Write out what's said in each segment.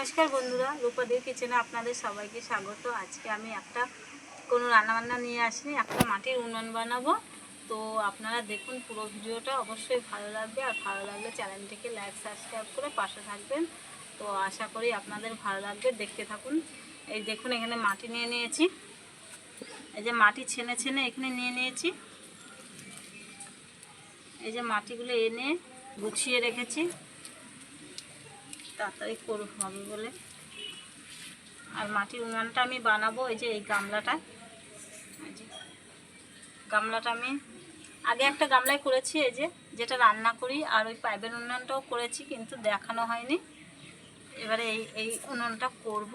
নমস্কার বন্ধুরা, রূপাদের কিচেনে আপনাদের সবাইকে স্বাগত। আজকে আমি একটা কোনো রান্নাবান্না নিয়ে আসিনি, একটা মাটির উনুন বানাবো। তো আপনারা দেখুন পুরো ভিডিওটা, অবশ্যই ভালো লাগবে। আর ভালো লাগলে চ্যানেলটিকে লাইক, সাবস্ক্রাইব করে পাশে থাকবেন। তো আশা করি আপনাদের ভালো লাগবে, দেখতে থাকুন। এই দেখুন, এখানে মাটি নিয়ে নিয়েছি। এই যে মাটি ছেনে ছেনে এখানে নিয়ে নিয়েছি। এই যে মাটিগুলো এনে গুছিয়ে রেখেছি। তাড়াতাড়ি করব হবে বলে। আর মাটির উনানটা আমি বানাবো, এই যে এই গামলাটায় গামলাটা আমি আগে একটা গামলায় করেছি, এই যে যেটা রান্না করি, আর ওই পাইপের উনানটাও করেছি, কিন্তু দেখানো হয়নি। এবারে এই এই উনুনটা করব।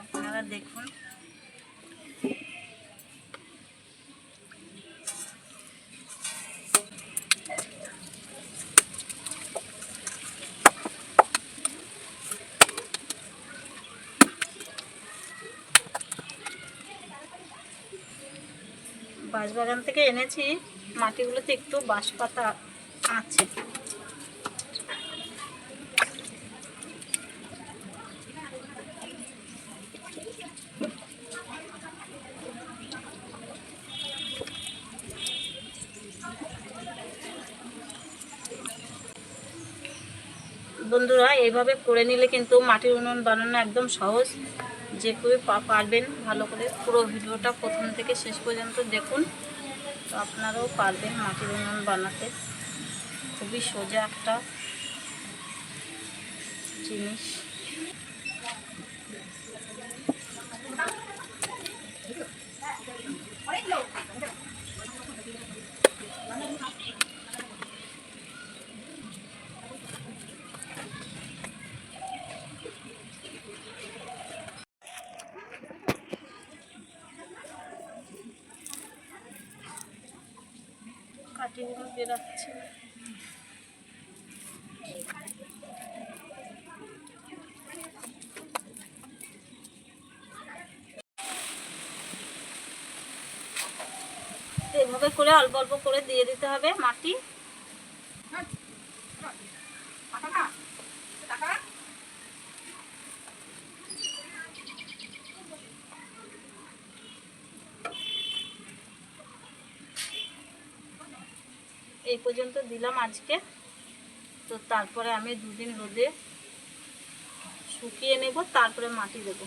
আপনারা দেখুন। বাঁশবাগান থেকে এনেছি। মাটিগুলোতে একটু বাঁশ পাতা আছে। বন্ধুরা এইভাবে করে নিলে কিন্তু মাটির উনুন বানানো একদম সহজ। যে পা- পারবেন ভালো করে। পুরো ভিডিওটা প্রথম থেকে শেষ পর্যন্ত দেখুন। তো আপনারাও পারবেন মাটির উনুন বানাতে। খুবই সোজা একটা জিনিস। কাটিগুলো বেরাচ্ছে এভাবে করে অল্প অল্প করে দিয়ে দিতে হবে মাটি। এই পর্যন্ত দিলাম আজকে। তো তারপরে আমি দুদিন রোদে শুকিয়ে নেব, তারপরে মাটি দেবো।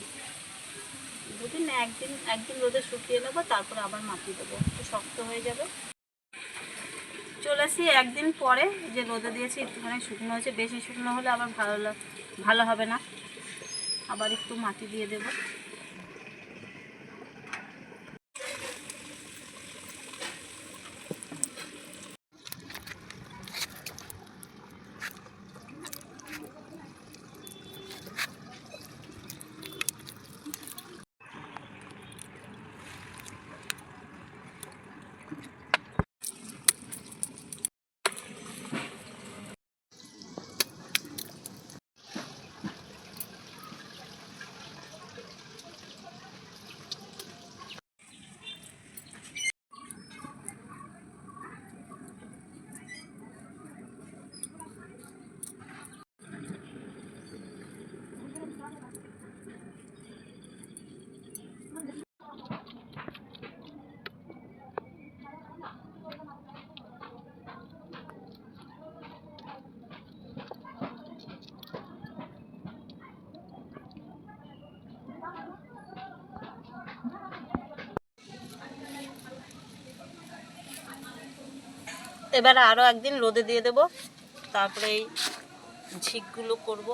দুদিন একদিন একদিন রোদে শুকিয়ে নেব, তারপরে আবার মাটি দেবো। একটু শক্ত হয়ে যাবে। চলে আসি একদিন পরে যে রোদে দিয়েছি, একটুখানি শুকনো হয়েছে। বেশি শুকনো হলে আবার ভালো ভালো হবে না। আবার একটু মাটি দিয়ে দেবো। এবারে আরও একদিন রোদে দিয়ে দেব। তারপরে এই ঝিকগুলো করব।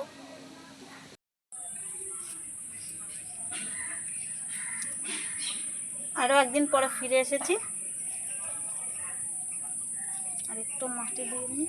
আরও একদিন পরে ফিরে এসেছি। আর একটু মাটি দিয়ে নিই।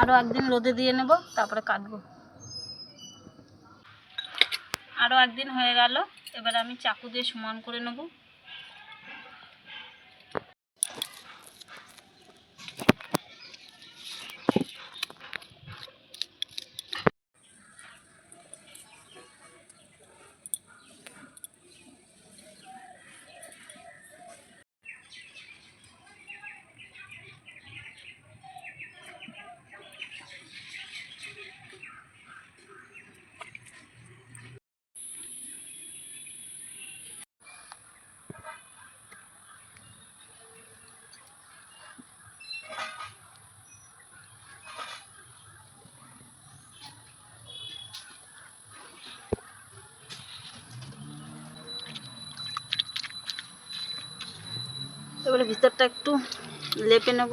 আরও একদিন রোদে দিয়ে নেব, তারপরে কাটবো। আরও একদিন হয়ে গেল, এবার আমি চাকু দিয়ে সমান করে নেব। এবারে ভিতরটা একটু লেপে নেব।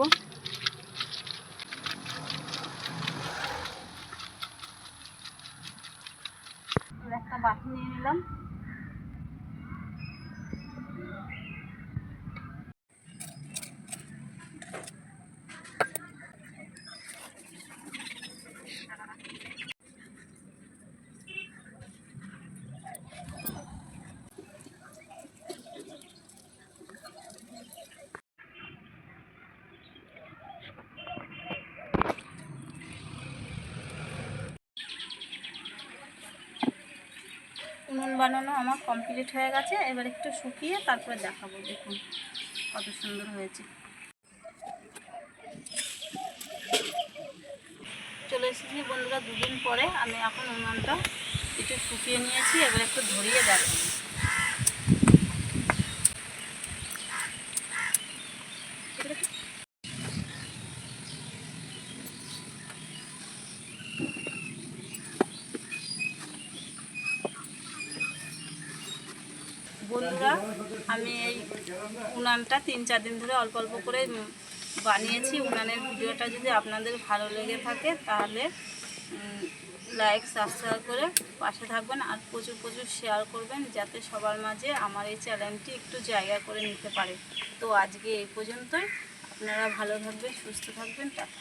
বানানো আমার কমপ্লিট হয়ে গেছে। এবার একটু শুকিয়ে তারপরে দেখাবো, দেখুন কত সুন্দর হয়েছে। চলে এসেছি বন্ধুরা দুদিন পরে। আমি এখন উনুনটা একটু শুকিয়ে নিয়েছি, এবার একটু ধরিয়ে দেখাবো বন্ধুরা আমি এই উনানটা তিন চার দিন ধরে অল্প অল্প করে বানিয়েছি। উনানের ভিডিওটা যদি আপনাদের ভালো লেগে থাকে, তাহলে লাইক সাবস্ক্রাইব করে পাশে থাকবেন আর প্রচুর প্রচুর শেয়ার করবেন, যাতে সবার মাঝে আমার এই চ্যানেলটি একটু জায়গা করে নিতে পারে। তো আজকে এই পর্যন্তই। আপনারা ভালো থাকবেন, সুস্থ থাকবেন, টাটা।